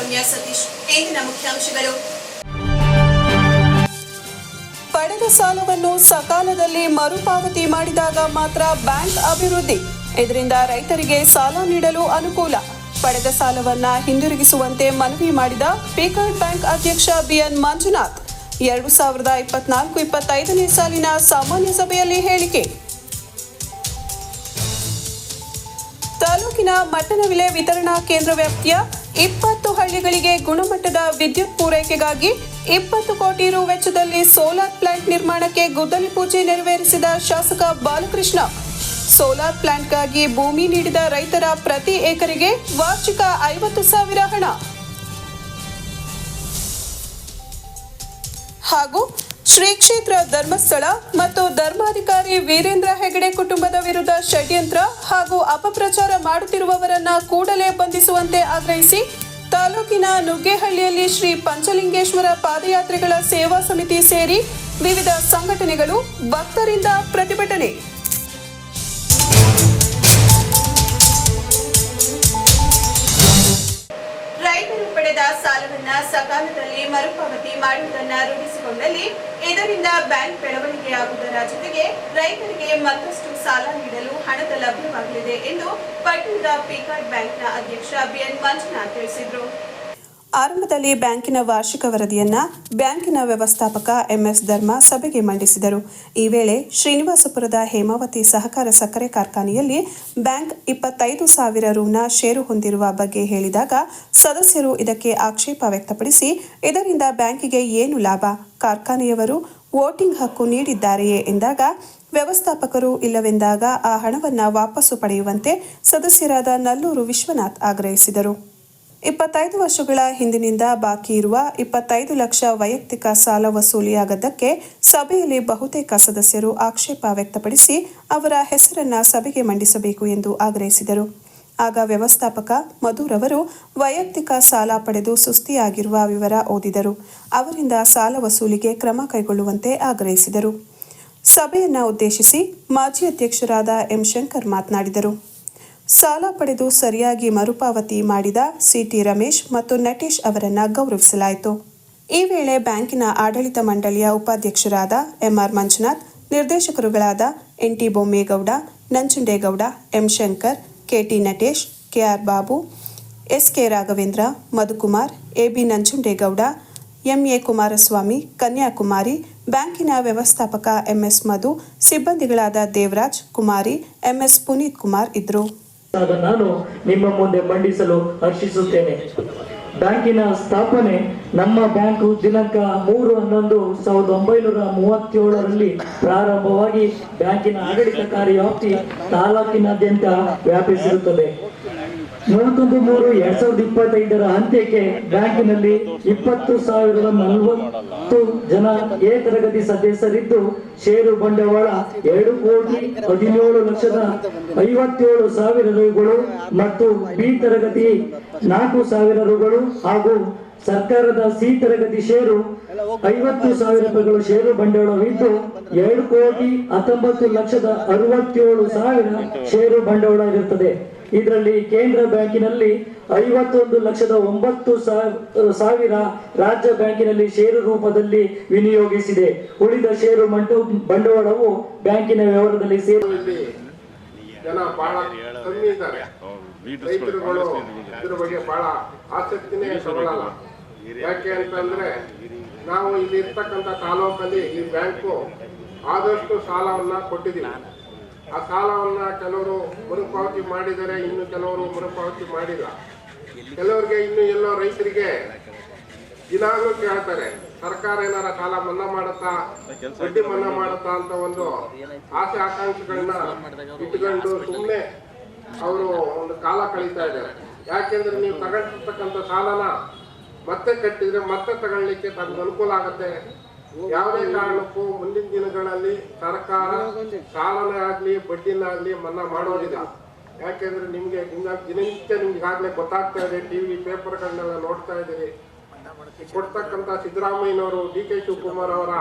ರಮ್ಯಾ ಸತೀಶ್ ಇಂದಿನ ಮುಖ್ಯಾಂಶಗಳು ಪಡೆದ ಸಾಲವನ್ನು ಸಕಾಲದಲ್ಲಿ ಮರುಪಾವತಿ ಮಾಡಿದಾಗ ಮಾತ್ರ ಬ್ಯಾಂಕ್ ಅಭಿವೃದ್ಧಿ. ಇದರಿಂದ ರೈತರಿಗೆ ಸಾಲ ನೀಡಲು ಅನುಕೂಲ. ಪಡೆದ ಸಾಲವನ್ನ ಹಿಂದಿರುಗಿಸುವಂತೆ ಮನವಿ ಮಾಡಿದ ಪಿಕಾರ್ಡ್ ಬ್ಯಾಂಕ್ ಅಧ್ಯಕ್ಷ ಬಿಎನ್ ಮಂಜುನಾಥ್. ಎರಡು ಸಾವಿರದ ಇಪ್ಪತ್ನಾಲ್ಕು, ಇಪ್ಪತ್ತೈದನೇ ಸಾಲಿನ ಸಾಮಾನ್ಯ ಸಭೆಯಲ್ಲಿ ಹೇಳಿಕೆ. ತಾಲೂಕಿನ ಮಟ್ಟನವಿಲೆ ವಿತರಣಾ ಕೇಂದ್ರ ವ್ಯಾಪ್ತಿಯ ಇಪ್ಪತ್ತು ಹಳ್ಳಿಗಳಿಗೆ ಗುಣಮಟ್ಟದ ವಿದ್ಯುತ್ ಪೂರೈಕೆಗಾಗಿ ಇಪ್ಪತ್ತು ಕೋಟಿ ರು ವೆಚ್ಚದಲ್ಲಿ ಸೋಲಾರ್ ಪ್ಲಾಂಟ್ ನಿರ್ಮಾಣಕ್ಕೆ ಗುದ್ದಲಿ ಪೂಜೆ ನೆರವೇರಿಸಿದ ಶಾಸಕ ಬಾಲಕೃಷ್ಣ. ಸೋಲಾರ್ ಪ್ಲಾಂಟ್ಗಾಗಿ ಭೂಮಿ ನೀಡಿದ ರೈತರ ಪ್ರತಿ ಎಕರೆಗೆ ವಾರ್ಷಿಕ ಐವತ್ತು ಸಾವಿರ ಹಣ. ಹಾಗೂ ಶ್ರೀ ಕ್ಷೇತ್ರ ಧರ್ಮಸ್ಥಳ ಮತ್ತು ಧರ್ಮಾಧಿಕಾರಿ ವೀರೇಂದ್ರ ಹೆಗಡೆ ಕುಟುಂಬದ ವಿರುದ್ಧ ಷಡ್ಯಂತ್ರ ಹಾಗೂ ಅಪಪ್ರಚಾರ ಮಾಡುತ್ತಿರುವವರನ್ನ ಕೂಡಲೇ ಬಂಧಿಸುವಂತೆ ಆಗ್ರಹಿಸಿ ತಾಲೂಕಿನ ನುಗ್ಗೇಹಳ್ಳಿಯಲ್ಲಿ ಶ್ರೀ ಪಂಚಲಿಂಗೇಶ್ವರ ಪಾದಯಾತ್ರೆಗಳ ಸೇವಾ ಸಮಿತಿ ಸೇರಿ ವಿವಿಧ ಸಂಘಟನೆಗಳು ಭಕ್ತರಿಂದ ಪ್ರತಿಭಟನೆ ರೈತರು ಸಾಲವನ್ನ ಸಕಾಲದಲ್ಲಿ ಮರುಪಾವತಿ ಮಾಡುವುದನ್ನ ರೂಢಿಸಿಕೊಂಡಲ್ಲಿ ಇದರಿಂದ ಬ್ಯಾಂಕ್ ಬೆಳವಣಿಗೆಯಾಗುವುದರ ಜೊತೆಗೆ ರೈತರಿಗೆ ಮತ್ತಷ್ಟು ಸಾಲ ನೀಡಲು ಹಣದ ಲಭ್ಯವಾಗಲಿದೆ ಎಂದು ಪಟ್ಟಣದ ಪಿಕಾರ್ಡ್ ಬ್ಯಾಂಕ್ನ ಅಧ್ಯಕ್ಷ ಬಿಎನ್ ಮಂಜುನಾಥ್ ತಿಳಿಸಿದರು. ಆರಂಭದಲ್ಲಿ ಬ್ಯಾಂಕಿನ ವಾರ್ಷಿಕ ವರದಿಯನ್ನ ಬ್ಯಾಂಕಿನ ವ್ಯವಸ್ಥಾಪಕ ಎಂಎಸ್ ಧರ್ಮ ಸಭೆಗೆ ಮಂಡಿಸಿದರು. ಈ ವೇಳೆ ಶ್ರೀನಿವಾಸಪುರದ ಹೇಮಾವತಿ ಸಹಕಾರ ಸಕ್ಕರೆ ಕಾರ್ಖಾನೆಯಲ್ಲಿ ಬ್ಯಾಂಕ್ ಇಪ್ಪತ್ತೈದು ಸಾವಿರ ರೂನ ಷೇರು ಹೊಂದಿರುವ ಬಗ್ಗೆ ಹೇಳಿದಾಗ ಸದಸ್ಯರು ಇದಕ್ಕೆ ಆಕ್ಷೇಪ ವ್ಯಕ್ತಪಡಿಸಿ, ಇದರಿಂದ ಬ್ಯಾಂಕಿಗೆ ಏನು ಲಾಭ? ಕಾರ್ಖಾನೆಯವರು ವೋಟಿಂಗ್ ಹಕ್ಕು ನೀಡಿದ್ದಾರೆಯೇ ಎಂದಾಗ ವ್ಯವಸ್ಥಾಪಕರು ಇಲ್ಲವೆಂದಾಗ ಆ ಹಣವನ್ನು ವಾಪಸ್ಸು ಪಡೆಯುವಂತೆ ಸದಸ್ಯರಾದ ನಲ್ಲೂರು ವಿಶ್ವನಾಥ್ ಆಗ್ರಹಿಸಿದರು. ಇಪ್ಪತ್ತೈದು ವರ್ಷಗಳ ಹಿಂದಿನಿಂದ ಬಾಕಿ ಇರುವ ಇಪ್ಪತ್ತೈದು ಲಕ್ಷ ವೈಯಕ್ತಿಕ ಸಾಲ ವಸೂಲಿಯಾಗದ್ದಕ್ಕೆ ಸಭೆಯಲ್ಲಿ ಬಹುತೇಕ ಸದಸ್ಯರು ಆಕ್ಷೇಪ ವ್ಯಕ್ತಪಡಿಸಿ ಅವರ ಹೆಸರನ್ನ ಸಭೆಗೆ ಮಂಡಿಸಬೇಕು ಎಂದು ಆಗ್ರಹಿಸಿದರು. ಆಗ ವ್ಯವಸ್ಥಾಪಕ ಮಧುರವರು ವೈಯಕ್ತಿಕ ಸಾಲ ಪಡೆದು ಸುಸ್ತಿಯಾಗಿರುವ ವಿವರ ಓದಿದರು. ಅವರಿಂದ ಸಾಲ ವಸೂಲಿಗೆ ಕ್ರಮ ಕೈಗೊಳ್ಳುವಂತೆ ಆಗ್ರಹಿಸಿದರು. ಸಭೆಯನ್ನು ಉದ್ದೇಶಿಸಿ ಮಾಜಿ ಅಧ್ಯಕ್ಷರಾದ ಎಂ ಶಂಕರ್ ಮಾತನಾಡಿದರು. ಸಾಲ ಪಡೆದು ಸರಿಯಾಗಿ ಮರುಪಾವತಿ ಮಾಡಿದ ಸಿಟಿ ರಮೇಶ್ ಮತ್ತು ನಟೇಶ್ ಅವರನ್ನು ಗೌರವಿಸಲಾಯಿತು. ಈ ವೇಳೆ ಬ್ಯಾಂಕಿನ ಆಡಳಿತ ಮಂಡಳಿಯ ಉಪಾಧ್ಯಕ್ಷರಾದ M R Manjunath, ನಿರ್ದೇಶಕರುಗಳಾದ NT Bommegowda, Nanjundegowda, M Shankar KT Natesh KR Babu SK Raghavendra, Madhukumar AB Nanjundegowda MA Kumaraswamy, Kanyakumari, ಬ್ಯಾಂಕಿನ ವ್ಯವಸ್ಥಾಪಕ ಎಂಎಸ್ ಮಧು, ಸಿಬ್ಬಂದಿಗಳಾದ ದೇವರಾಜ್ ಕುಮಾರಿ ಎಂಎಸ್ ಪುನೀತ್ ಕುಮಾರ್ ಆದ ನಾನು ನಿಮ್ಮ ಮುಂದೆ ಮಂಡಿಸಲು ಹರ್ಷಿಸುತ್ತೇನೆ. ಬ್ಯಾಂಕಿನ ಸ್ಥಾಪನೆ ನಮ್ಮ ಬ್ಯಾಂಕು ದಿನಾಂಕ ಮೂರು ಹನ್ನೊಂದು ಸಾವಿರದ ಒಂಬೈನೂರ ಮೂವತ್ತೇಳರಲ್ಲಿ ಪ್ರಾರಂಭವಾಗಿ ಬ್ಯಾಂಕಿನ ಆಡಳಿತಕಾರಿ ವ್ಯಾಪ್ತಿ ತಾಲೂಕಿನಾದ್ಯಂತ ವ್ಯಾಪಿಸಿರುತ್ತದೆ. ಮೂವತ್ತೊಂದು ಮೂರು ಎರಡ್ ಸಾವಿರದ ಇಪ್ಪತ್ತೈದರ ಅಂತ್ಯಕ್ಕೆ ಬ್ಯಾಂಕಿನಲ್ಲಿ ಇಪ್ಪತ್ತು ಸಾವಿರದ ನಲವತ್ತು ಜನ ಎ ತರಗತಿ ಸದಸ್ಯರಿದ್ದು, ಷೇರು ಬಂಡವಾಳ ಎರಡು ಕೋಟಿ ಹದಿನೇಳು ಲಕ್ಷದ ಐವತ್ತೇಳು ಸಾವಿರ ರುಗಳು ಮತ್ತು ಬಿ ತರಗತಿ ನಾಲ್ಕು ಸಾವಿರ ರುಗಳು ಹಾಗೂ ಸರ್ಕಾರದ ಸಿ ತರಗತಿ ಷೇರು ಐವತ್ತು ಸಾವಿರ ರೂಪಾಯಿಗಳು ಷೇರು ಬಂಡವಾಳವಿದ್ದು, ಎರಡು ಕೋಟಿ ಹತ್ತೊಂಬತ್ತು ಲಕ್ಷದ ಅರವತ್ತೇಳು ಸಾವಿರ ಷೇರು ಬಂಡವಾಳ ಇರುತ್ತದೆ ಇದರಲ್ಲಿ ಕೇಂದ್ರ ಬ್ಯಾಂಕಿನಲ್ಲಿ ಐವತ್ತೊಂದು ಲಕ್ಷದ ಒಂಬತ್ತು ಸಾವ್- ಸಾವಿರ ರಾಜ್ಯ ಬ್ಯಾಂಕಿನಲ್ಲಿ ಷೇರು ರೂಪದಲ್ಲಿ ವಿನಿಯೋಗಿಸಿದೆ. ಉಳಿದ ಷೇರು ಮಂಟು, ಬಂಡವಾಳವು ಬ್ಯಾಂಕಿನ ವ್ಯವಹಾರದಲ್ಲಿ ಸೇರಿದೆ ಜನ ಬಹಳ ಕಮ್ಮಿ ಇದ್ದಾರೆ. ರೈತರುಗಳು ಇದ್ರ ಬಗ್ಗೆ ಬಹಳ ಆಸಕ್ತಿನೇ ತಗೊಳ್ಳಲ್ಲ ಯಾಕೆ ಅಂತಂದ್ರೆ ನಾವು ಇಲ್ಲಿ ಇರ್ತಕ್ಕಂಥ ತಾಲೂಕಲ್ಲಿ ಈ ಬ್ಯಾಂಕು ಆದಷ್ಟು ಸಾಲವನ್ನ ಕೊಟ್ಟಿದ್ದೀವಿ. ಆ ಸಾಲವನ್ನು ಕೆಲವರು ಮರುಪಾವತಿ ಮಾಡಿದರೆ ಇನ್ನು ಕೆಲವರು ಮರುಪಾವತಿ ಮಾಡಿಲ್ಲ. ಕೆಲವರಿಗೆ ಇನ್ನು ಎಲ್ಲೋ ರೈತರಿಗೆ ದಿನಾಗಲೂ ಕೇಳ್ತಾರೆ, ಸರ್ಕಾರ ಏನಾರ ಸಾಲ ಮನ್ನಾ ಮಾಡುತ್ತಾ, ಬಡ್ಡಿ ಮನ್ನಾ ಮಾಡುತ್ತಾ ಅಂತ ಒಂದು ಆಸೆ ಆಕಾಂಕ್ಷೆಗಳನ್ನ ಇಟ್ಕೊಂಡು ಸುಮ್ಮನೆ ಅವರು ಒಂದು ಕಾಲ ಕಳೀತಾ ಇದ್ದಾರೆ. ಯಾಕೆಂದ್ರೆ ನೀವು ತಗೊಂಡಿರ್ತಕ್ಕಂಥ ಸಾಲನ ಮತ್ತೆ ಕಟ್ಟಿದ್ರೆ ಮತ್ತೆ ತಗೊಳ್ಳಿಕ್ಕೆ ತಮ್ಗೆ ಅನುಕೂಲ ಆಗುತ್ತೆ. ಯಾವುದೇ ಕಾರಣಕ್ಕೂ ಮುಂದಿನ ದಿನಗಳಲ್ಲಿ ಸರ್ಕಾರ ಸಾಲನೇ ಆಗ್ಲಿ, ಬಡ್ಡಿನ ಆಗ್ಲಿ ಮನ್ನಾ ಮಾಡೋದಿಲ್ಲ. ಯಾಕೆಂದ್ರೆ ನಿಮ್ಗೆ ದಿನ ದಿನನಿತ್ಯ ನಿಮ್ಗೆ ಈಗಾಗಲೇ ಗೊತ್ತಾಗ್ತಾ ಇದೆ ಟಿವಿ ಪೇಪರ್ಗಳನ್ನೆಲ್ಲ ನೋಡ್ತಾ ಇದ್ದೀರಿ. ಕೊಡ್ತಕ್ಕಂಥ ಸಿದ್ದರಾಮಯ್ಯನವರು, ಡಿ ಕೆ ಶಿವಕುಮಾರ್ ಅವರ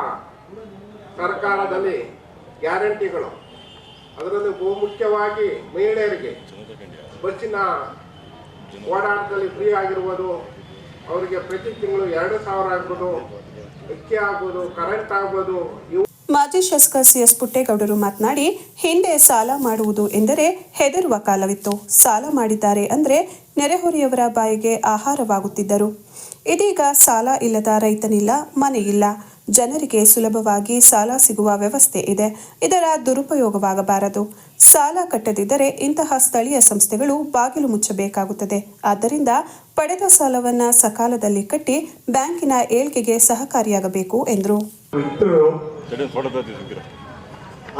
ಸರ್ಕಾರದಲ್ಲಿ ಗ್ಯಾರಂಟಿಗಳು. ಅದರಲ್ಲಿ ಬಹುಮುಖ್ಯವಾಗಿ ಮಹಿಳೆಯರಿಗೆ ಬಸ್ಸಿನ ಓಡಾಟದಲ್ಲಿ ಫ್ರೀ ಆಗಿರ್ಬೋದು ಅವರಿಗೆ ಪ್ರತಿ ತಿಂಗಳು ಎರಡು ಸಾವಿರ ಆಗ್ಬೋದು. ಮಾಜಿ ಶಾಸಕ ಸಿಎಸ್ ಪುಟ್ಟೇಗೌಡರು ಮಾತನಾಡಿ, ಹಿಂದೆ ಸಾಲ ಮಾಡುವುದು ಎಂದರೆ ಹೆದರುವ ಕಾಲವಿತ್ತು. ಸಾಲ ಮಾಡಿದ್ದಾರೆ ಅಂದರೆ ನೆರೆಹೊರೆಯವರ ಬಾಯಿಗೆ ಆಹಾರವಾಗುತ್ತಿದ್ದರು. ಇದೀಗ ಸಾಲ ಇಲ್ಲದ ರೈತನಿಲ್ಲ, ಮನೆಯಿಲ್ಲ. ಜನರಿಗೆ ಸುಲಭವಾಗಿ ಸಾಲ ಸಿಗುವ ವ್ಯವಸ್ಥೆ ಇದೆ. ಇದರ ದುರುಪಯೋಗವಾಗಬಾರದು. ಸಾಲ ಕಟ್ಟದಿದ್ದರೆ ಇಂತಹ ಸ್ಥಳೀಯ ಸಂಸ್ಥೆಗಳು ಬಾಗಿಲು ಮುಚ್ಚಬೇಕಾಗುತ್ತದೆ. ಆದ್ದರಿಂದ ಪಡೆದ ಸಾಲವನ್ನು ಸಕಾಲದಲ್ಲಿ ಕಟ್ಟಿ ಬ್ಯಾಂಕಿನ ಏಳ್ಗೆಗೆ ಸಹಕಾರಿಯಾಗಬೇಕು ಎಂದರು.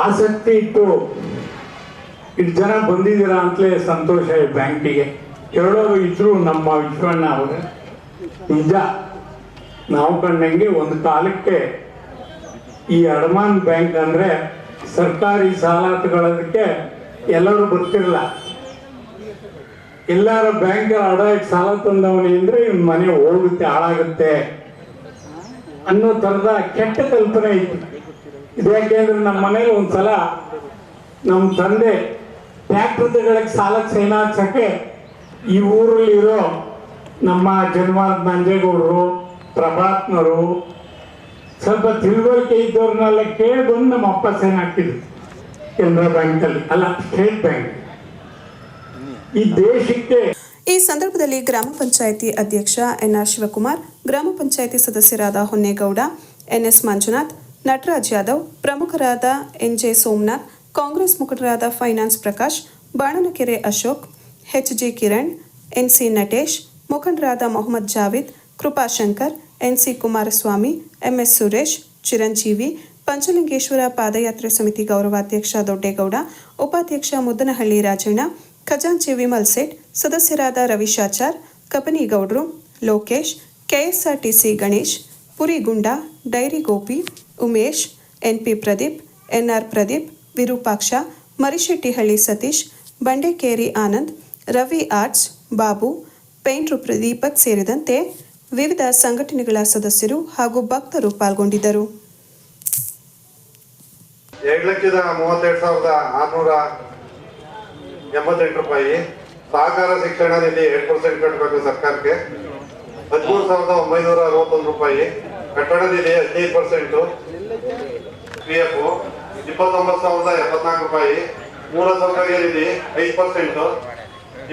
ಆಸಕ್ತಿ ಇಟ್ಟು ಇಷ್ಟು ಜನ ಬಂದಿದ್ದೀರಾ ಅಂತಲೇ ಸಂತೋಷ ಇದೆ ಬ್ಯಾಂಕಿಗೆ. ಹೇಳೋರು ಇದ್ರು ನಮ್ಮ ವಿಶ್ವಣ್ಣ ಅವರು ನಿಜ ನಾವು ಕಂಡಂಗೆ ಒಂದು ಕಾಲಕ್ಕೆ ಈ ಅಡಮಾನ್ ಬ್ಯಾಂಕ್ ಅಂದ್ರೆ ಸರ್ಕಾರಿ ಸಾಲ ತಗೊಳ್ಳೋದಕ್ಕೆ ಎಲ್ಲರೂ ಬರ್ತಿರಲ್ಲ ಎಲ್ಲಾರ ಬ್ಯಾಂಕ್ ಅಡ ಸಾಲ ತಂದವನಿ ಅಂದ್ರೆ ಇವ್ನ ಮನೆ ಹೋಗುತ್ತೆ, ಹಾಳಾಗುತ್ತೆ ಅನ್ನೋ ತರದ ಕೆಟ್ಟ ಕಲ್ಪನೆ ಇತ್ತು ಇದ್ಯಾಕೆ ಅಂದ್ರೆ ನಮ್ಮ ಮನೇಲಿ ಒಂದ್ಸಲ ನಮ್ಮ ತಂದೆ ಟ್ಯಾಕ್ಟರ್ ಸಾಲ ಸಾಲಕ್ಕೆ ಸೈನ್ ಈ ಊರಲ್ಲಿರೋ ನಮ್ಮ ಜನ್ಮಾರ್ದ ನಂಜೇಗೌಡರು ಪ್ರಭಾತ್ನವರು ಸ್ವಲ್ಪ ತಿಳುವಳಿಕೆ ಇದ್ದವ್ರನ್ನೆಲ್ಲ ಕೇಳಿ ನಮ್ಮ ಅಪ್ಪ ಸೈನ್ ಹಾಕ್ತಿದ್ರು. ಕೆನರಾ ಬ್ಯಾಂಕಲ್ಲಿ ಅಲ್ಲ. ಸ್ಟೇಟ್ ಬ್ಯಾಂಕ್ ಈ ದೇಶಕ್ಕೆ ಈ ಸಂದರ್ಭದಲ್ಲಿ ಗ್ರಾಮ ಪಂಚಾಯಿತಿ ಅಧ್ಯಕ್ಷ ಎನ್ಆರ್ ಶಿವಕುಮಾರ್, ಗ್ರಾಮ ಪಂಚಾಯಿತಿ ಸದಸ್ಯರಾದ ಹೊನ್ನೇಗೌಡ, ಎನ್ಎಸ್ ಮಂಜುನಾಥ್, ನಟರಾಜ್ ಯಾದವ್, ಪ್ರಮುಖರಾದ ಎನ್ ಜೆ ಸೋಮನಾಥ್, ಕಾಂಗ್ರೆಸ್ ಮುಖಂಡರಾದ finance Prakash, Bananakere Ashok H HG Kiran, NC Natesh, ಮುಖಂಡರಾದ Mohammed Javid, Krupashankar N NC Kumaraswamy MS Suresh, Chiranjeevi, Panchalingeshwara ಪಾದಯಾತ್ರೆ ಸಮಿತಿ ಗೌರವಾಧ್ಯಕ್ಷ ದೊಡ್ಡೇಗೌಡ, ಉಪಾಧ್ಯಕ್ಷ ಮುದ್ದನಹಳ್ಳಿ ರಾಜಣ್ಣ, ಖಜಾಂಚಿ ವಿಮಲ್ ಸೇಠ್, ಸದಸ್ಯರಾದ Ravishachar Kapanigowdru Lokesh, KSRTC Ganesh Purigunda dairy Gopi, Umesh, NP Pradeep, NR Pradeep, Virupaksha, Marishettihalli Satish, Bandekeri Anand, Ravi arts, Babu painter ಪ್ರದೀಪಕ್ ಸೇರಿದಂತೆ ವಿವಿಧ ಸಂಘಟನೆಗಳ ಸದಸ್ಯರು ಹಾಗೂ ಭಕ್ತರು ಪಾಲ್ಗೊಂಡಿದ್ದರು. ಎರಡು ಲಕ್ಷದ ಮೂವತ್ತೆರಡು ಸಾವಿರದ ಆರ್ನೂರ ಎಂಬತ್ತೆಂಟು ರೂಪಾಯಿ ಸಹಕಾರ ಶಿಕ್ಷಣ ನಿಧಿ ಏಳು ಪರ್ಸೆಂಟ್ ಕಟ್ಟಬೇಕು ಸರ್ಕಾರಕ್ಕೆ. ಹದಿಮೂರು ಸಾವಿರದ ಒಂಬೈನೂರ ಅರವತ್ತೊಂದು ರೂಪಾಯಿ ಕಟ್ಟಡ ನಿಧಿ ಹದಿನೈದು ಪರ್ಸೆಂಟು ಪಿ ಎಫ್ ಇಪ್ಪತ್ತೊಂಬತ್ತು ಸಾವಿರದ ಎಪ್ಪತ್ನಾಲ್ಕು ರೂಪಾಯಿ ಮೂಲ ಸೌಕರ್ಯದಲ್ಲಿ ಐದು ಪರ್ಸೆಂಟು.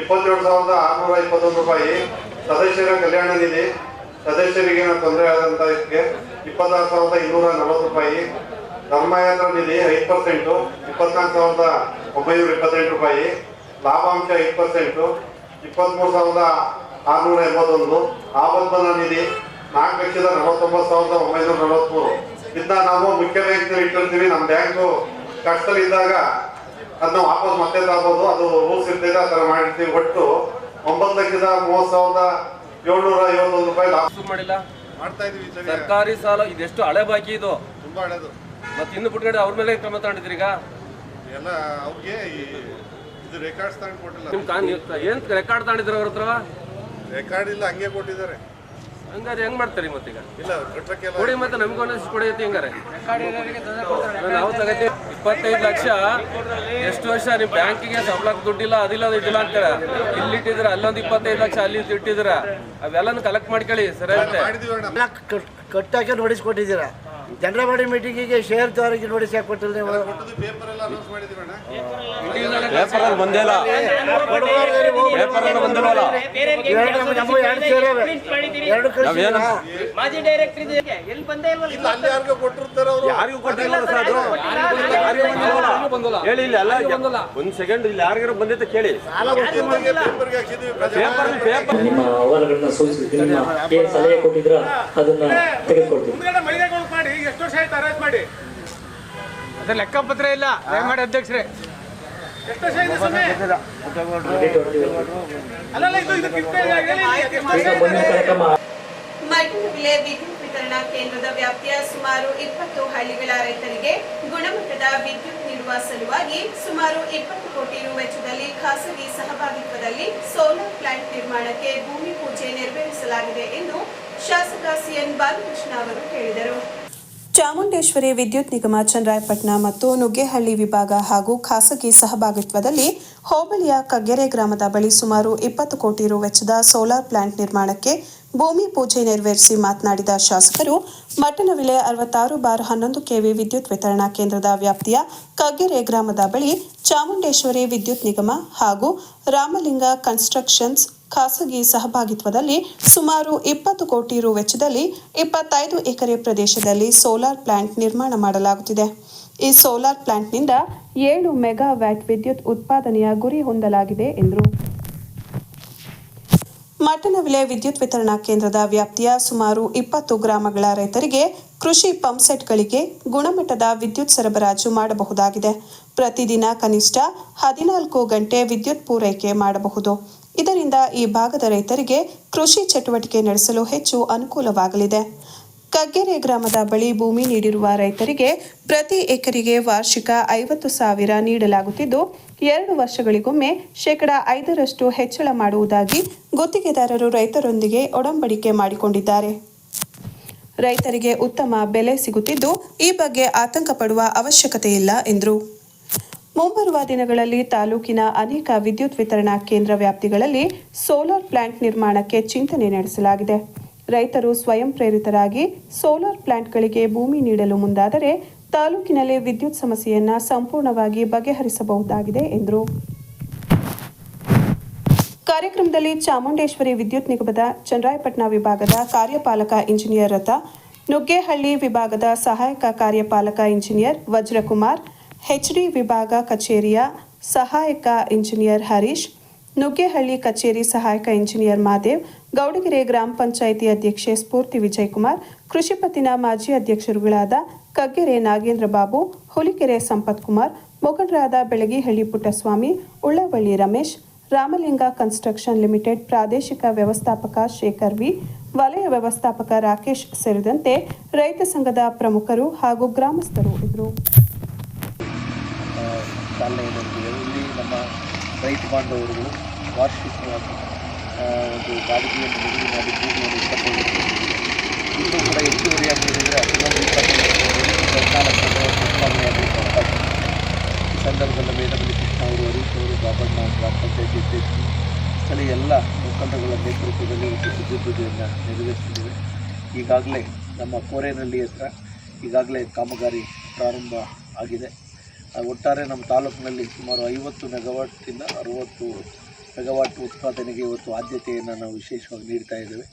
ಇಪ್ಪತ್ತೇಳು ಸಾವಿರದ ಆರ್ನೂರ ಇಪ್ಪತ್ತೊಂದು ರೂಪಾಯಿ ಸದಸ್ಯರ ಕಲ್ಯಾಣ ನಿಧಿ. ಸದಸ್ಯರಿಗೆ ತೊಂದರೆ ಆದಂತ ಇದಕ್ಕೆ ಇಪ್ಪತ್ತಾರು ಸಾವಿರದ ಇನ್ನೂರ ನಲವತ್ತು ರೂಪಾಯಿ. ಧರ್ಮಯಾತ್ರಾ ನಿಧಿ ಐದು ಪರ್ಸೆಂಟು, ಇಪ್ಪತ್ನಾಲ್ಕು ಸಾವಿರದ ಒಂಬೈನೂರ ಇಪ್ಪತ್ತೆಂಟು ರೂಪಾಯಿ. ಲಾಭಾಂಶ ಐದು ಪರ್ಸೆಂಟು ಇಪ್ಪತ್ತ್ಮೂರು ಸಾವಿರದ ಆರುನೂರ ಎಂಬತ್ತೊಂದು. ಆಬಂಧನ ನಿಧಿ ನಾಲ್ಕು ಲಕ್ಷದ ನಲವತ್ತೊಂಬತ್ತು ಸಾವಿರದ ಒಂಬೈನೂರ ನಲವತ್ತ್ಮೂರು ಇದನ್ನ ನಾವು ಮುಖ್ಯ ಬ್ಯಾಂಕ್ ಇಟ್ಟಿರ್ತೀವಿ. ನಮ್ಮ ಬ್ಯಾಂಕು ಕಷ್ಟದಲ್ಲಿ ಇದ್ದಾಗ ಅದನ್ನ ವಾಪಸ್ ಮತ್ತೆ ತಗೋಬೋದು ಅದು ರೂಲ್ಸ್ ಇರ್ತೈತೆ, ಆ ಥರ ಮಾಡಿರ್ತೀವಿ. ಒಟ್ಟು ಒಂಬತ್ತು ಲಕ್ಷದ ಮೂವತ್ತು ಸಾವಿರದ ಏಳ್ನೂರ ಐವತ್ತೊಂದು ರೂಪಾಯಿ ಲಾಭ. ಮಾಡಿಲ್ಲ. ಮಾಡ್ತಾ ಇದೀವಿ ಸರ್ಕಾರಿ ಸಾಲ ಇದೆಷ್ಟು ಹಳೆ ಬಾಕಿ ಇದು? ತುಂಬಾ ಹಳೇದು. ಮತ್ತೆ ಇನ್ನು ಬಿಟ್ಗಡೆ ಅವ್ರ ಮೇಲೆ ಕ್ರಮ ತಗೊಂಡಿದ್ರಿ ಈಗ? ಎಲ್ಲ ಅವ್ರಿಗೆ ಇದು ರೆಕಾರ್ಡ್ಸ್ ತಗೊಂಡು ಕೊಟ್ಟಿಲ್ಲ. ನಿಮ್ ಕಾನ್ ಏನ್ ರೆಕಾರ್ಡ್ ತಗೊಂಡಿದ್ರ ಅವ್ರ ಹತ್ರ ರೆಕಾರ್ಡ್ ಇಲ್ಲ ಹಂಗೆ ಕೊಟ್ಟಿದ್ದಾರೆ. ಹಂಗಾರೆ ಹೆಂಗ್ ಮಾಡ್ತೀರಿ ಮತ್ತೀಗ? ಕೊಡಿ ಮತ್ತೆ ನಮ್ಗೆ ಒಂದಷ್ಟು ಕೊಡಿ ಐತಿ ಹಂಗಾರೆ? ನಾವು ತಗತ್ತೀವಿ ಇಪ್ಪತ್ತೈದು ಲಕ್ಷ. ಎಷ್ಟು ವರ್ಷ ನಿಮ್ ಬ್ಯಾಂಕಿಗೆ ಸಂಬಳಕ್ಕೆ ದುಡ್ಡಿಲ್ಲ ಅದಿಲ್ಲ ಅದು ಇದಿಲ್ಲ ಅಂತಾರೆ? ಇಲ್ಲಿ ಇಟ್ಟಿದ್ರ ಅಲ್ಲೊಂದು ಇಪ್ಪತ್ತೈದು ಲಕ್ಷ ಅಲ್ಲಿ ಇಟ್ಟಿದ್ರ ಅವೆಲ್ಲನೂ ಕಲೆಕ್ಟ್ ಮಾಡ್ಕೊಳ್ಳಿ ಸರಿ ಅಂತೆ ಮಾಡಿದೀವಿ ಕಟ್- ಕಟ್ಟಾಕೆ ನೋಟಿಸ್ ಕೊಟ್ಟಿದ್ದೀರಾ? ಜನರ ಬಾಡಿ ಮೀಟಿಂಗಿಗೆ ಶೇರ್ ಜಾರಿಗೆ ನೋಟಿಸ್ ಯಾಕೆ ಕೊಟ್ಟಿಲ್ಲ ನೀವು ಪೇಪರ್ ಎಲ್ಲ ಅನೌನ್ಸ್ ಮಾಡಿದೀವಿ ಅಣ್ಣ. ಎರಡು ನಮ್ಮ- ನಮ್ಮ ಎರಡು ಶೇರ್ ಇವೆ. ಎರಡು ಕಳಿಸಿದ್ದೀರಾ? ಮಾಜಿ ಡೈರೆಕ್ಟರ್ ಎಲ್ಲಿ ಬಂದೇ ಇಲ್ವಲ್ಲ? ಇಲ್ಲ ಅಲ್ಲಿ ಯಾರಿಗೋ ಕೊಟ್ಟಿರ್ತಾರೆ ಅವರು. ಯಾರಿಗೂ ಕೊಟ್ಟಿಲ್ಲ ಸರ್ ಅದು. ಯಾರಿಗೂ ಬಂದಿಲ್ಲ. ಹೇಳಿ ಇಲ್ಲ ಎಲ್ಲ ಒಂದ್ ಸೆಕೆಂಡ್ ಇಲ್ಲಿ ಯಾರಿಗಾರು ಬಂದಿತ್ತು ಕೇಳಿ. ಪೇಪರ್ಗೆ ಹಾಕಿದೀವಿ ಪೇಪರ್ ಪೇಪರ್ ನಿಮ್ಮ ಸೂಚಿಸಿ ನಿಮ್ಮ ಏನ್ ಸಲಹೆ ಕೊಟ್ಟಿದ್ರ ಅದನ್ನ ತೆಗೆದುಕೊಳ್ತೀವಿ. ಮಾಡಿ ಎಷ್ಟು ವರ್ಷ ಆಯ್ತು ಅರೇಂಜ್ ಮಾಡಿ. ಅದ್ರ ಲೆಕ್ಕಪತ್ರ ಇಲ್ಲ. ದಯಮಾಡಿ ಅಧ್ಯಕ್ಷರೇ. ಎಷ್ಟು ವರ್ಷ ಅಲ್ಲಲ್ಲ ಇದು ಇದು ವಿದ್ಯುತ್ ವಿತರಣಾ ಕೇಂದ್ರದ ವ್ಯಾಪ್ತಿಯ ಸುಮಾರು ಇಪ್ಪತ್ತು ಹಳ್ಳಿಗಳ ರೈತರಿಗೆ ಗುಣಮಟ್ಟದ ವಿದ್ಯುತ್ ನೀಡುವ ಸಲುವಾಗಿ ಸುಮಾರು ಇಪ್ಪತ್ತು ಕೋಟಿ ರು ವೆಚ್ಚದಲ್ಲಿ ಖಾಸಗಿ ಸಹಭಾಗಿತ್ವದಲ್ಲಿ ಸೋಲಾರ್ ಪ್ಲಾಂಟ್ ನಿರ್ಮಾಣಕ್ಕೆ ಭೂಮಿ ಪೂಜೆ ನೆರವೇರಿಸಲಾಗಿದೆ ಎಂದು ಶಾಸಕ ಸಿಎನ್ ಬಾಲಕೃಷ್ಣ ಅವರು ಹೇಳಿದರು. ಚಾಮುಂಡೇಶ್ವರಿ ವಿದ್ಯುತ್ ನಿಗಮ, ಚನ್ನರಾಯಪಟ್ಟಣ ಮತ್ತು ನುಗ್ಗೇಹಳ್ಳಿ ವಿಭಾಗ ಹಾಗೂ ಖಾಸಗಿ ಸಹಭಾಗಿತ್ವದಲ್ಲಿ ಹೋಬಳಿಯ ಕಗ್ಗೆರೆ ಗ್ರಾಮದ ಬಳಿ ಸುಮಾರು ಇಪ್ಪತ್ತು ಕೋಟಿ ರು ವೆಚ್ಚದ ಸೋಲಾರ್ ಪ್ಲಾಂಟ್ ನಿರ್ಮಾಣಕ್ಕೆ ಭೂಮಿ ಪೂಜೆ ನೆರವೇರಿಸಿ ಮಾತನಾಡಿದ ಶಾಸಕರು ಮಟ್ಟನವಿಲೆ ಅರವತ್ತಾರು ಬಾರ್ ಹನ್ನೊಂದು ಕೆವಿ ವಿದ್ಯುತ್ ವಿತರಣಾ ಕೇಂದ್ರದ ವ್ಯಾಪ್ತಿಯ ಕಗ್ಗೆರೆ ಗ್ರಾಮದ ಬಳಿ ಚಾಮುಂಡೇಶ್ವರಿ ವಿದ್ಯುತ್ ನಿಗಮ ಹಾಗೂ ರಾಮಲಿಂಗ ಕನ್ಸ್ಟ್ರಕ್ಷನ್ಸ್ ಖಾಸಗಿ ಸಹಭಾಗಿತ್ವದಲ್ಲಿ ಸುಮಾರು ಇಪ್ಪತ್ತು ಕೋಟಿ ರು ವೆಚ್ಚದಲ್ಲಿ ಇಪ್ಪತ್ತೈದು ಎಕರೆ ಪ್ರದೇಶದಲ್ಲಿ ಸೋಲಾರ್ ಪ್ಲಾಂಟ್ ನಿರ್ಮಾಣ ಮಾಡಲಾಗುತ್ತಿದೆ. ಈ ಸೋಲಾರ್ ಪ್ಲಾಂಟ್ನಿಂದ ಏಳು ಮೆಗಾ ವ್ಯಾಟ್ ವಿದ್ಯುತ್ ಉತ್ಪಾದನೆಯ ಗುರಿ ಹೊಂದಲಾಗಿದೆ ಎಂದರು. ಮಟ್ಟನವಿಲೆ ವಿದ್ಯುತ್ ವಿತರಣಾ ಕೇಂದ್ರದ ವ್ಯಾಪ್ತಿಯ ಸುಮಾರು ಇಪ್ಪತ್ತು ಗ್ರಾಮಗಳ ರೈತರಿಗೆ ಕೃಷಿ ಪಂಪ್ಸೆಟ್ಗಳಿಗೆ ಗುಣಮಟ್ಟದ ವಿದ್ಯುತ್ ಸರಬರಾಜು ಮಾಡಬಹುದಾಗಿದೆ. ಪ್ರತಿದಿನ ಕನಿಷ್ಠ ಹದಿನಾಲ್ಕು ಗಂಟೆ ವಿದ್ಯುತ್ ಪೂರೈಕೆ ಮಾಡಬಹುದು. ಇದರಿಂದ ಈ ಭಾಗದ ರೈತರಿಗೆ ಕೃಷಿ ಚಟುವಟಿಕೆ ನಡೆಸಲು ಹೆಚ್ಚು ಅನುಕೂಲವಾಗಲಿದೆ. ಕಗ್ಗೆರೆ ಗ್ರಾಮದ ಬಳಿ ಭೂಮಿ ನೀಡಿರುವ ರೈತರಿಗೆ ಪ್ರತಿ ಎಕರೆಗೆ ವಾರ್ಷಿಕ ಐವತ್ತು ಸಾವಿರ ನೀಡಲಾಗುತ್ತಿದ್ದು, ಎರಡು ವರ್ಷಗಳಿಗೊಮ್ಮೆ ಶೇಕಡ ಐದರಷ್ಟು ಹೆಚ್ಚಳ ಮಾಡುವುದಾಗಿ ಗುತ್ತಿಗೆದಾರರು ರೈತರೊಂದಿಗೆ ಒಡಂಬಡಿಕೆ ಮಾಡಿಕೊಂಡಿದ್ದಾರೆ. ರೈತರಿಗೆ ಉತ್ತಮ ಬೆಲೆ ಸಿಗುತ್ತಿದ್ದು, ಈ ಬಗ್ಗೆ ಆತಂಕ ಪಡುವ ಅವಶ್ಯಕತೆ ಇಲ್ಲ ಎಂದರು. ಮುಂಬರುವ ದಿನಗಳಲ್ಲಿ ತಾಲೂಕಿನ ಅನೇಕ ವಿದ್ಯುತ್ ವಿತರಣಾ ಕೇಂದ್ರ ವ್ಯಾಪ್ತಿಗಳಲ್ಲಿ ಸೋಲಾರ್ ಪ್ಲಾಂಟ್ ನಿರ್ಮಾಣಕ್ಕೆ ಚಿಂತನೆ ನಡೆಸಲಾಗಿದೆ. ರೈತರು ಸ್ವಯಂ ಪ್ರೇರಿತರಾಗಿ ಸೋಲಾರ್ ಪ್ಲಾಂಟ್ಗಳಿಗೆ ಭೂಮಿ ನೀಡಲು ಮುಂದಾದರೆ ತಾಲೂಕಿನಲ್ಲಿ ವಿದ್ಯುತ್ ಸಮಸ್ಯೆಯನ್ನು ಸಂಪೂರ್ಣವಾಗಿ ಬಗೆಹರಿಸಬಹುದಾಗಿದೆ ಎಂದರು. ಕಾರ್ಯಕ್ರಮದಲ್ಲಿ ಚಾಮುಂಡೇಶ್ವರಿ ವಿದ್ಯುತ್ ನಿಗಮದ ಚನ್ನರಾಯಪಟ್ಟಣ ವಿಭಾಗದ ಕಾರ್ಯಪಾಲಕ ಇಂಜಿನಿಯರ್ ರಥ, ನುಗ್ಗೇಹಳ್ಳಿ ವಿಭಾಗದ ಸಹಾಯಕ ಕಾರ್ಯಪಾಲಕ ಇಂಜಿನಿಯರ್ ವಜ್ರಕುಮಾರ್ ಎಚ್ಡಿ ವಿಭಾಗ ಕಚೇರಿಯ ಸಹಾಯಕ ಇಂಜಿನಿಯರ್ ಹರೀಶ್ ನುಗ್ಗೇಹಳ್ಳಿ ಕಚೇರಿ ಸಹಾಯಕ ಇಂಜಿನಿಯರ್ ಮಾದೇವ್ ಗೌಡಗೆರೆ ಗ್ರಾಮ ಪಂಚಾಯಿತಿ ಅಧ್ಯಕ್ಷೆ ಸ್ಫೂರ್ತಿ ವಿಜಯಕುಮಾರ್ ಕೃಷಿಪತ್ತಿನ ಮಾಜಿ ಅಧ್ಯಕ್ಷರುಗಳಾದ ಕಗ್ಗೆರೆ ನಾಗೇಂದ್ರ ಬಾಬು ಹುಲಿಕೆರೆ ಸಂಪತ್ ಕುಮಾರ್ ಮುಖಂಡರಾದ ಬೆಳಗಿಹಳ್ಳಿ ಪುಟ್ಟಸ್ವಾಮಿ ಉಳ್ಳವಳ್ಳಿ ರಮೇಶ್ ರಾಮಲಿಂಗ ಕನ್ಸ್ಟ್ರಕ್ಷನ್ ಲಿಮಿಟೆಡ್ ಪ್ರಾದೇಶಿಕ ವ್ಯವಸ್ಥಾಪಕ ಶೇಖರ್ ವಿ ವಲಯ ವ್ಯವಸ್ಥಾಪಕ ರಾಕೇಶ್ ಸೇರಿದಂತೆ ರೈತ ಸಂಘದ ಪ್ರಮುಖರು ಹಾಗೂ ಗ್ರಾಮಸ್ಥರು ಇದ್ದರು ಚಾಲನೆ ನೀಡಿದ್ದೇವೆ ಇಲ್ಲಿ ನಮ್ಮ ರೈತ ಬಾಂಧವರುಗಳು ವಾರ್ಷಿಕವಾಗಿ ಒಂದು ಬಾಡಿಗೆಯನ್ನು ನಿಗದಿ ಮಾಡಿ ಭೂಮಿಯನ್ನು ಇಪ್ಪತ್ತೈದು. ಇನ್ನೂ ಕೂಡ ಹೆಚ್ಚುವರಿಯಾಗಿ ಹೇಳಿದರೆ ಇನ್ನೊಂದು ಅವಕಾಶ. ಈ ಸಂದರ್ಭದಲ್ಲಿ ಮೇಡಮಲ್ಲಿ ಕೃಷ್ಣ ಅವರು ಹರೀಶ್ ಅವರು ಬಾಬಣ್ಣ ಗ್ರಾಮ ಪಂಚಾಯತಿ ಅಧ್ಯಕ್ಷರು, ಸ್ಥಳೀಯ ಎಲ್ಲ ಮುಖಂಡಗಳ ನೇತೃತ್ವದಲ್ಲಿ ಒಂದು ಸುದ್ದಿಪೂಜೆಯನ್ನು ನೆರವೇರಿಸಿದ್ದೇವೆ ಈಗಾಗಲೇ ನಮ್ಮ ಕೋರೇನಹಳ್ಳಿ ಹತ್ರ ಈಗಾಗಲೇ ಕಾಮಗಾರಿ ಪ್ರಾರಂಭ ಆಗಿದೆ ಒಟ್ಟಾರೆ ನಮ್ಮ ತಾಲೂಕಿನಲ್ಲಿ ಸುಮಾರು ಐವತ್ತು ಮೆಗಾವಾಟಿಂದ ಅರುವತ್ತು ಮೆಗಾವಾಟ್ ಉತ್ಪಾದನೆಗೆ ಇವತ್ತು ಆದ್ಯತೆಯನ್ನು ನಾವು ವಿಶೇಷವಾಗಿ ನೀಡ್ತಾ ಇದ್ದೇವೆ.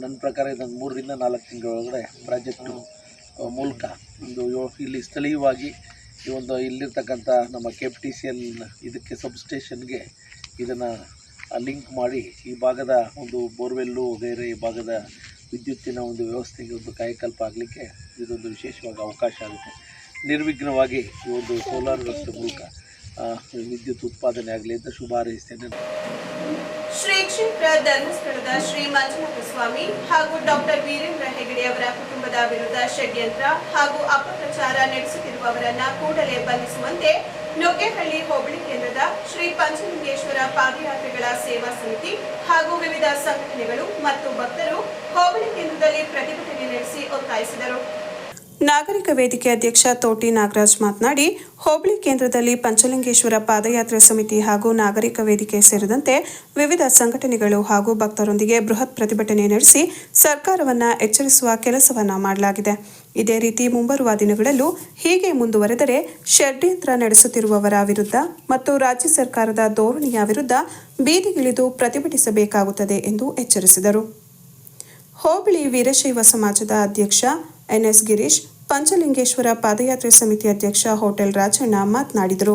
ನನ್ನ ಪ್ರಕಾರ ಇದೊಂದು ಮೂರರಿಂದ ನಾಲ್ಕು ತಿಂಗಳೊಳಗಡೆ ಪ್ರಾಜೆಕ್ಟು ಮೂಲಕ ಒಂದು ಇಲ್ಲಿ ಸ್ಥಳೀಯವಾಗಿ ಈ ಒಂದು ಇಲ್ಲಿರ್ತಕ್ಕಂಥ ನಮ್ಮ K P T C L ಇದಕ್ಕೆ ಸಬ್ಸ್ಟೇಷನ್ಗೆ ಇದನ್ನು ಲಿಂಕ್ ಮಾಡಿ ಈ ಭಾಗದ ಒಂದು ಬೋರ್ವೆಲ್ಲು ಬೇರೆ ಈ ಭಾಗದ ವಿದ್ಯುತ್ತಿನ ಒಂದು ವ್ಯವಸ್ಥೆಗೆ ಒಂದು ಕಾಯಕಲ್ಪ ಆಗಲಿಕ್ಕೆ ಇದೊಂದು ವಿಶೇಷವಾಗಿ ಅವಕಾಶ ಆಗುತ್ತೆ. ನಿರ್ವಿಘ್ನವಾಗಿ ಈ ಒಂದು ಸೋಲಾರ್ ವ್ಯವಸ್ಥೆ ಮೂಲಕ ವಿದ್ಯುತ್ ಉತ್ಪಾದನೆ ಆಗಲಿ ಅಂತ ಶುಭ ಶ್ರೀ ಕ್ಷೇತ್ರ ಧರ್ಮಸ್ಥಳದ ಶ್ರೀ ಮಂಜುನಾಥ ಸ್ವಾಮಿ ಹಾಗೂ ಡಾಕ್ಟರ್ ವೀರೇಂದ್ರ ಹೆಗಡೆ ಅವರ ಕುಟುಂಬದ ವಿರುದ್ಧ ಷಡ್ಯಂತ್ರ ಹಾಗೂ ಅಪಪ್ರಚಾರ ನಡೆಸುತ್ತಿರುವವರನ್ನ ಕೂಡಲೇ ಬಂಧಿಸುವಂತೆ ನುಗ್ಗೇಹಳ್ಳಿ ಹೋಬಳಿ ಕೇಂದ್ರದ ಶ್ರೀ ಪಂಚಲಿಂಗೇಶ್ವರ ಪಾದಯಾತ್ರೆಗಳ ಸೇವಾ ಸಮಿತಿ ಹಾಗೂ ವಿವಿಧ ಸಂಘಟನೆಗಳು ಮತ್ತು ಭಕ್ತರು ಹೋಬಳಿ ಕೇಂದ್ರದಲ್ಲಿ ಪ್ರತಿಭಟನೆ ನಡೆಸಿ ಒತ್ತಾಯಿಸಿದರು. ನಾಗರಿಕ ವೇದಿಕೆ ಅಧ್ಯಕ್ಷ ತೋಟಿ ನಾಗರಾಜ್ ಮಾತನಾಡಿ, ಹೋಬಳಿ ಕೇಂದ್ರದಲ್ಲಿ ಪಂಚಲಿಂಗೇಶ್ವರ ಪಾದಯಾತ್ರೆ ಸಮಿತಿ ಹಾಗೂ ನಾಗರಿಕ ವೇದಿಕೆ ಸೇರಿದಂತೆ ವಿವಿಧ ಸಂಘಟನೆಗಳು ಹಾಗೂ ಭಕ್ತರೊಂದಿಗೆ ಬೃಹತ್ ಪ್ರತಿಭಟನೆ ನಡೆಸಿ ಸರ್ಕಾರವನ್ನು ಎಚ್ಚರಿಸುವ ಕೆಲಸವನ್ನು ಮಾಡಲಾಗಿದೆ. ಇದೇ ರೀತಿ ಮುಂಬರುವ ದಿನಗಳಲ್ಲೂ ಹೀಗೆ ಮುಂದುವರೆದರೆ ಷಡ್ಯಂತ್ರ ನಡೆಸುತ್ತಿರುವವರ ವಿರುದ್ಧ ಮತ್ತು ರಾಜ್ಯ ಸರ್ಕಾರದ ಧೋರಣೆಯ ವಿರುದ್ಧ ಬೀದಿಗಿಳಿದು ಪ್ರತಿಭಟಿಸಬೇಕಾಗುತ್ತದೆ ಎಂದು ಎಚ್ಚರಿಸಿದರು. ಹೋಬಳಿ ವೀರಶೈವ ಸಮಾಜದ ಅಧ್ಯಕ್ಷ ಎನ್ಎಸ್ ಗಿರೀಶ್ ಪಂಚಲಿಂಗೇಶ್ವರ ಪಾದಯಾತ್ರೆ ಸಮಿತಿ ಅಧ್ಯಕ್ಷ ಹೋಟೆಲ್ ರಾಜಣ್ಣ ಮಾತನಾಡಿದರು.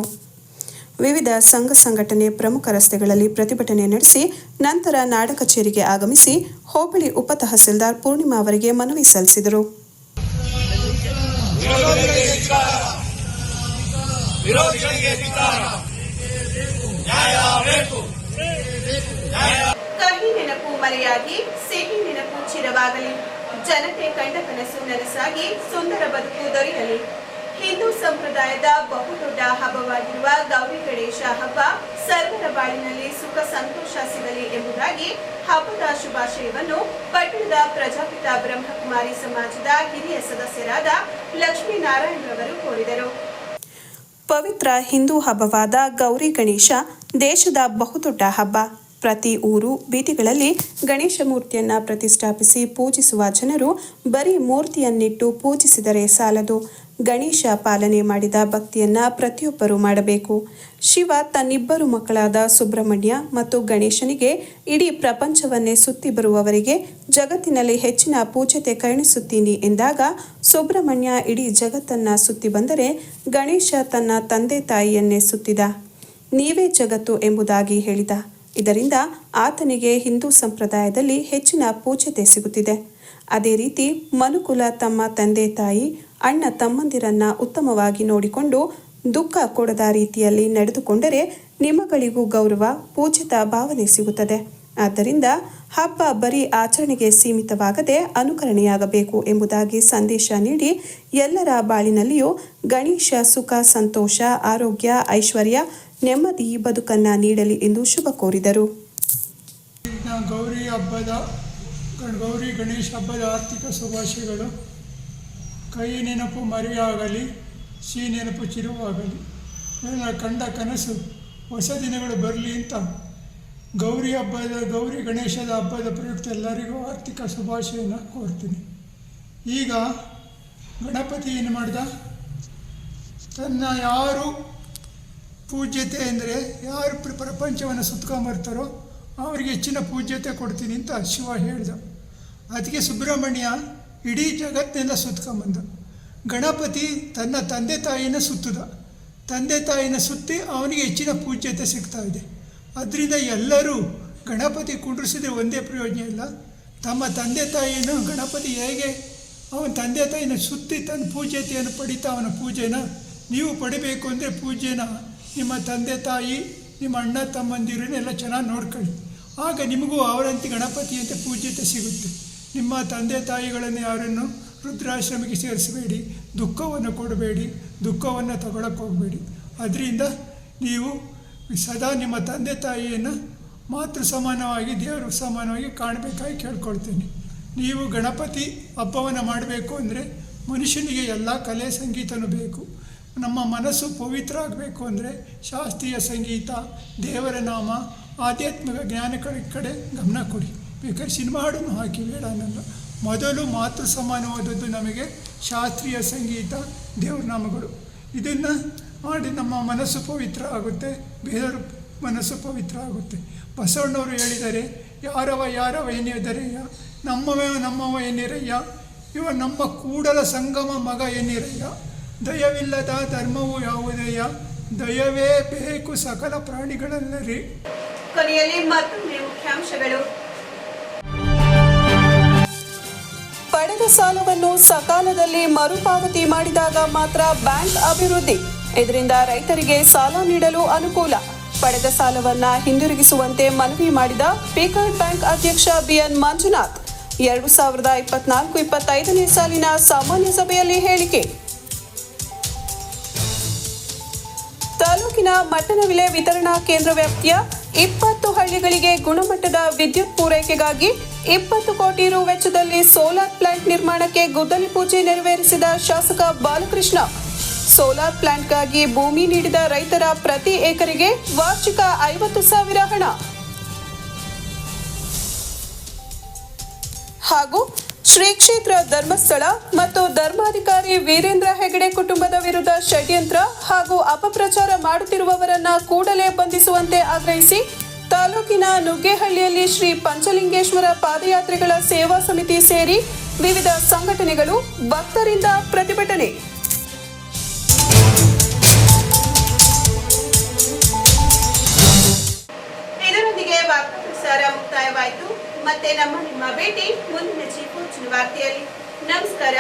ವಿವಿಧ ಸಂಘ ಸಂಘಟನೆ ಪ್ರಮುಖ ರಸ್ತೆಗಳಲ್ಲಿ ಪ್ರತಿಭಟನೆ ನಡೆಸಿ, ನಂತರ ನಾಡ ಕಚೇರಿಗೆ ಆಗಮಿಸಿ, ಹೋಬಳಿ ಉಪ ತಹಸೀಲ್ದಾರ್ ಪೂರ್ಣಿಮಾ ಅವರಿಗೆ ಮನವಿ ಸಲ್ಲಿಸಿದರು. ಸಿಹಿ ನೆನಪು ಚಿರವಾಗಲಿ. ಜನತೆ ಕಂಡ ಕನಸು ನನಸಾಗಿ ಸುಂದರ ಬದುಕು ದೊರೆಯಲಿ. ಹಿಂದೂ ಸಂಪ್ರದಾಯದ ಬಹುದೊಡ್ಡ ಹಬ್ಬವಾಗಿರುವ ಗೌರಿ ಗಣೇಶ ಹಬ್ಬ ಸರ್ವರ ಬಾಳಿನಲ್ಲಿ ಸುಖ ಸಂತೋಷ ಸಿಗಲಿ ಎಂಬುದಾಗಿ ಹಬ್ಬದ ಶುಭಾಶಯವನ್ನು ಪಟ್ಟಣದ ಪ್ರಜಾಪಿತ ಬ್ರಹ್ಮಕುಮಾರಿ ಸಮಾಜದ ಹಿರಿಯ ಸದಸ್ಯರಾದ ಲಕ್ಷ್ಮೀನಾರಾಯಣರವರು ಕೋರಿದರು. ಪವಿತ್ರ ಹಿಂದೂ ಹಬ್ಬವಾದ ಗೌರಿ ಗಣೇಶ ದೇಶದ ಬಹುದೊಡ್ಡ ಹಬ್ಬ. ಪ್ರತಿ ಊರು ಬೀದಿಗಳಲ್ಲಿ ಗಣೇಶ ಮೂರ್ತಿಯನ್ನ ಪ್ರತಿಷ್ಠಾಪಿಸಿ ಪೂಜಿಸುವ ಜನರು ಬರೀ ಮೂರ್ತಿಯನ್ನಿಟ್ಟು ಪೂಜಿಸಿದರೆ ಸಾಲದು. ಗಣೇಶ ಪಾಲನೆ ಮಾಡಿದ ಭಕ್ತಿಯನ್ನ ಪ್ರತಿಯೊಬ್ಬರು ಮಾಡಬೇಕು. ಶಿವ ತನ್ನಿಬ್ಬರು ಮಕ್ಕಳಾದ ಸುಬ್ರಹ್ಮಣ್ಯ ಮತ್ತು ಗಣೇಶನಿಗೆ ಇಡೀ ಪ್ರಪಂಚವನ್ನೇ ಸುತ್ತಿ ಬರುವವರಿಗೆ ಜಗತ್ತಿನಲ್ಲಿ ಹೆಚ್ಚಿನ ಪೂಜ್ಯತೆ ಕರುಣಿಸುತ್ತೀನಿ ಎಂದಾಗ ಸುಬ್ರಹ್ಮಣ್ಯ ಇಡೀ ಜಗತ್ತನ್ನ ಸುತ್ತಿ ಬಂದರೆ ಗಣೇಶ ತನ್ನ ತಂದೆ ತಾಯಿಯನ್ನೇ ಸುತ್ತಿದ. ನೀವೇ ಜಗತ್ತು ಎಂಬುದಾಗಿ ಹೇಳಿದ. ಇದರಿಂದ ಆತನಿಗೆ ಹಿಂದೂ ಸಂಪ್ರದಾಯದಲ್ಲಿ ಹೆಚ್ಚಿನ ಪೂಜ್ಯತೆ ಸಿಗುತ್ತಿದೆ. ಅದೇ ರೀತಿ ಮನುಕುಲ ತಮ್ಮ ತಂದೆ ತಾಯಿ, ಅಣ್ಣ ತಮ್ಮಂದಿರನ್ನ ಉತ್ತಮವಾಗಿ ನೋಡಿಕೊಂಡು ದುಃಖ ಕೊಡದ ರೀತಿಯಲ್ಲಿ ನಡೆದುಕೊಂಡರೆ ನಿಮಗಳಿಗೂ ಗೌರವ, ಪೂಜಿತ ಭಾವನೆ ಸಿಗುತ್ತದೆ. ಆದ್ದರಿಂದ ಹಬ್ಬ ಬರೀ ಆಚರಣೆಗೆ ಸೀಮಿತವಾಗದೆ ಅನುಕರಣೆಯಾಗಬೇಕು ಎಂಬುದಾಗಿ ಸಂದೇಶ ನೀಡಿ ಎಲ್ಲರ ಬಾಳಿನಲ್ಲಿಯೂ ಗಣೇಶ ಸುಖ, ಸಂತೋಷ, ಆರೋಗ್ಯ, ಐಶ್ವರ್ಯ ನೆಮ್ಮದಿ ಬದುಕನ್ನ ನೀಡಲಿ ಎಂದು ಶುಭ ಕೋರಿದರು. ಗೌರಿ ಹಬ್ಬದ, ಗೌರಿ ಗಣೇಶ ಹಬ್ಬದ ಆರ್ಥಿಕ ಶುಭಾಶಯಗಳು. ಕೈ ನೆನಪು ಮರೆಯಾಗಲಿ ಸಿಹಿ ನೆನಪು ಚಿರುವಾಗಲಿ. ಕಂಡ ಕನಸು ಹೊಸ ದಿನಗಳು ಬರಲಿ ಅಂತ ಗೌರಿ ಹಬ್ಬದ, ಗೌರಿ ಗಣೇಶದ ಹಬ್ಬದ ಪ್ರಯುಕ್ತ ಎಲ್ಲರಿಗೂ ಆರ್ಥಿಕ ಶುಭಾಶಯನ ಕೋರ್ತೀನಿ. ಈಗ ಗಣಪತಿ ಏನು ಮಾಡ್ದ. ತನ್ನ ಯಾರು ಪೂಜ್ಯತೆ ಅಂದರೆ ಯಾರು ಪ್ರ- ಪ್ರಪಂಚವನ್ನು ಸುತ್ಕೊಂಬರ್ತಾರೋ ಅವರಿಗೆ ಹೆಚ್ಚಿನ ಪೂಜ್ಯತೆ ಕೊಡ್ತೀನಿ ಅಂತ ಶಿವ ಹೇಳಿದ. ಅದಕ್ಕೆ ಸುಬ್ರಹ್ಮಣ್ಯ ಇಡೀ ಜಗತ್ತಿನಿಂದ ಸುತ್ಕೊಂಬಂದ ಗಣಪತಿ ತನ್ನ ತಂದೆ ತಾಯಿನ ಸುತ್ತದ. ತಂದೆ ತಾಯಿನ ಸುತ್ತಿ ಅವನಿಗೆ ಹೆಚ್ಚಿನ ಪೂಜ್ಯತೆ ಸಿಗ್ತಾ ಇದೆ. ಅದರಿಂದ ಎಲ್ಲರೂ ಗಣಪತಿ ಕುಂಡ್ರಿಸಿದ್ರೆ ಒಂದೇ ಪ್ರಯೋಜನ ಇಲ್ಲ. ತಮ್ಮ ತಂದೆ ತಾಯಿಯನ್ನು ಗಣಪತಿ ಹೇಗೆ ಅವನ ತಂದೆ ತಾಯಿನ ಸುತ್ತಿ ತನ್ನ ಪೂಜ್ಯತೆಯನ್ನು ಪಡಿತಾ ಅವನ ಪೂಜೆನ ನೀವು ಪಡಿಬೇಕು ಅಂದರೆ ಪೂಜೆನ ನಿಮ್ಮ ತಂದೆ ತಾಯಿ, ನಿಮ್ಮ ಅಣ್ಣ ತಮ್ಮಂದಿರನ್ನೆಲ್ಲ ಚೆನ್ನಾಗಿ ನೋಡ್ಕೊಳ್ಳಿ. ಆಗ ನಿಮಗೂ ಅವರಂತೆ ಗಣಪತಿಯಂತೆ ಪೂಜ್ಯತೆ ಸಿಗುತ್ತೆ. ನಿಮ್ಮ ತಂದೆ ತಾಯಿಗಳನ್ನು ಯಾರನ್ನು ವೃದ್ಧಾಶ್ರಮಕ್ಕೆ ಸೇರಿಸಬೇಡಿ, ದುಃಖವನ್ನು ಕೊಡಬೇಡಿ, ದುಃಖವನ್ನು ತಗೊಳಕ್ಕೆ ಹೋಗಬೇಡಿ. ಅದರಿಂದ ನೀವು ಸದಾ ನಿಮ್ಮ ತಂದೆ ತಾಯಿಯನ್ನು ಮಾತೃ ಸಮಾನವಾಗಿ, ದೇವರು ಸಮಾನವಾಗಿ ಕಾಣಬೇಕಾಗಿ ಕೇಳ್ಕೊಳ್ತೇನೆ. ನೀವು ಗಣಪತಿ ಹಬ್ಬವನ್ನು ಮಾಡಬೇಕು ಅಂದರೆ ಮನುಷ್ಯನಿಗೆ ಎಲ್ಲ ಕಲೆ ಸಂಗೀತನೂ ಬೇಕು. ನಮ್ಮ ಮನಸ್ಸು ಪವಿತ್ರ ಆಗಬೇಕು ಅಂದರೆ ಶಾಸ್ತ್ರೀಯ ಸಂಗೀತ, ದೇವರ ನಾಮ, ಆಧ್ಯಾತ್ಮಿಕ ಜ್ಞಾನ ಕಡೆ ಗಮನ ಕೊಡಿ. ಬೇಕಾದ್ರೆ ಸಿನಿಮಾ ಹಾಡನ್ನು ಹಾಕಿ, ಬೇಡ ಅನ್ನಲ್ಲ. ಮೊದಲು ಮಾತೃ ಸಮಾನವಾದದ್ದು ನಮಗೆ ಶಾಸ್ತ್ರೀಯ ಸಂಗೀತ, ದೇವ್ರ ನಾಮಗಳು. ಇದನ್ನು ಮಾಡಿ ನಮ್ಮ ಮನಸ್ಸು ಪವಿತ್ರ ಆಗುತ್ತೆ, ಬೇರೆಯವ್ರ ಮನಸ್ಸು ಪವಿತ್ರ ಆಗುತ್ತೆ. ಬಸವಣ್ಣವರು ಹೇಳಿದ್ದಾರೆ, ಯಾರವ ಯಾರವ ಎನ್ನಿದರಯ್ಯ ನಮ್ಮವ ನಮ್ಮವ ಎನ್ನಿರಯ್ಯ? ಇವ ನಮ್ಮ ಕೂಡಲ ಸಂಗಮ ಮಗ ಎನ್ನಿರಯ್ಯ? ದಯವಿಲ್ಲದ ಧರ್ಮವು ಯಾವುದೆಯ? ದಯವೇ ಬೇಕು ಸಕಲ ಪ್ರಾಣಿಗಳಲ್ಲರಿ. ಕೊನೆಯಲ್ಲಿ ಮತ್ತೊಮ್ಮೆ ಮುಖ್ಯಾಂಶಗಳು. ಪಡೆದ ಸಾಲವನ್ನು ಸಕಾಲದಲ್ಲಿ ಮರುಪಾವತಿ ಮಾಡಿದಾಗ ಮಾತ್ರ ಬ್ಯಾಂಕ್ ಅಭಿವೃದ್ಧಿ. ಇದರಿಂದ ರೈತರಿಗೆ ಸಾಲ ನೀಡಲು ಅನುಕೂಲ. ಪಡೆದ ಸಾಲವನ್ನ ಹಿಂದಿರುಗಿಸುವಂತೆ ಮನವಿ ಮಾಡಿದ ಪಿಕರ್ಡ್ ಬ್ಯಾಂಕ್ ಅಧ್ಯಕ್ಷ ಬಿಎನ್ ಮಂಜುನಾಥ್. ಎರಡು ಸಾವಿರದ ಇಪ್ಪತ್ನಾಲ್ಕು ಇಪ್ಪತ್ತೈದನೇ ಸಾಲಿನ ಸಾಮಾನ್ಯ ಸಭೆಯಲ್ಲಿ ಹೇಳಿಕೆ. ತಾಲೂಕಿನ ಮಟ್ಟನವಿಲೆ ವಿತರಣಾ ಕೇಂದ್ರ ವ್ಯಾಪ್ತಿಯ ಇಪ್ಪತ್ತು ಹಳ್ಳಿಗಳಿಗೆ ಗುಣಮಟ್ಟದ ವಿದ್ಯುತ್ ಪೂರೈಕೆಗಾಗಿ ಇಪ್ಪತ್ತು ಕೋಟಿ ರು ವೆಚ್ಚದಲ್ಲಿ ಸೋಲಾರ್ ಪ್ಲಾಂಟ್ ನಿರ್ಮಾಣಕ್ಕೆ ಗುದ್ದಲಿ ಪೂಜೆ ನೆರವೇರಿಸಿದ ಶಾಸಕ ಬಾಲಕೃಷ್ಣ. ಸೋಲಾರ್ ಪ್ಲಾಂಟ್ಗಾಗಿ ಭೂಮಿ ನೀಡಿದ ರೈತರ ಪ್ರತಿ ಎಕರೆಗೆ ವಾರ್ಷಿಕ ಐವತ್ತು ಸಾವಿರ ಹಣ. ಹಾಗೂ ಶ್ರೀ ಕ್ಷೇತ್ರ ಧರ್ಮಸ್ಥಳ ಮತ್ತು ಧರ್ಮಾಧಿಕಾರಿ ವೀರೇಂದ್ರ ಹೆಗಡೆ ಕುಟುಂಬದ ವಿರುದ್ಧ ಷಡ್ಯಂತ್ರ ಹಾಗೂ ಅಪಪ್ರಚಾರ ಮಾಡುತ್ತಿರುವವರನ್ನ ಕೂಡಲೇ ಬಂಧಿಸುವಂತೆ ಆಗ್ರಹಿಸಿ ತಾಲೂಕಿನ ನುಗ್ಗೇಹಳ್ಳಿಯಲ್ಲಿ ಶ್ರೀ ಪಂಚಲಿಂಗೇಶ್ವರ ಪಾದಯಾತ್ರೆಗಳ ಸೇವಾ ಸಮಿತಿ ಸೇರಿ ವಿವಿಧ ಸಂಘಟನೆಗಳು ಭಕ್ತರಿಂದ ಪ್ರತಿಭಟನೆ. ಇದರೊಂದಿಗೆ ಮತ್ತೆ ನಮ್ಮ ನಿಮ್ಮ ಭೇಟಿ ಮುಂದಿನ ವಾರ್ತೆಯಲ್ಲಿ ನಮಸ್ಕಾರ